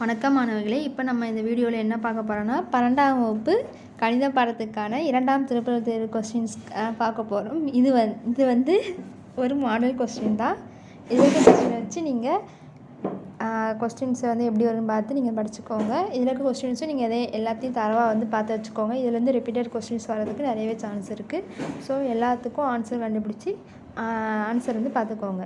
வணக்கம் மாணவர்களே இப்போ நம்ம இந்த வீடியோவில் என்ன பார்க்க போகிறோம்னா பன்னெண்டாம் வகுப்பு கணித பாடத்துக்கான இரண்டாம் திருக்குறள் தேர்வு கொஸ்டின்ஸ் பார்க்க போகிறோம் இது வந் இது வந்து ஒரு மாடல் கொஸ்டின் தான். இதில் கொஸ்டினை வச்சு நீங்கள் கொஸ்டின்ஸை வந்து எப்படி வரும்னு பார்த்து நீங்கள் படிச்சுக்கோங்க. இதில் இருக்க கொஸ்டின்ஸும் நீங்கள் எதை எல்லாத்தையும் தரவாக வந்து பார்த்து வச்சுக்கோங்க. இதுலேருந்து ரிப்பீட்டட் கொஸ்டின்ஸ் வர்றதுக்கு நிறையவே சான்ஸ் இருக்குது ஸோ எல்லாத்துக்கும் ஆன்சர் கண்டுபிடிச்சி ஆன்சர் வந்து பார்த்துக்கோங்க.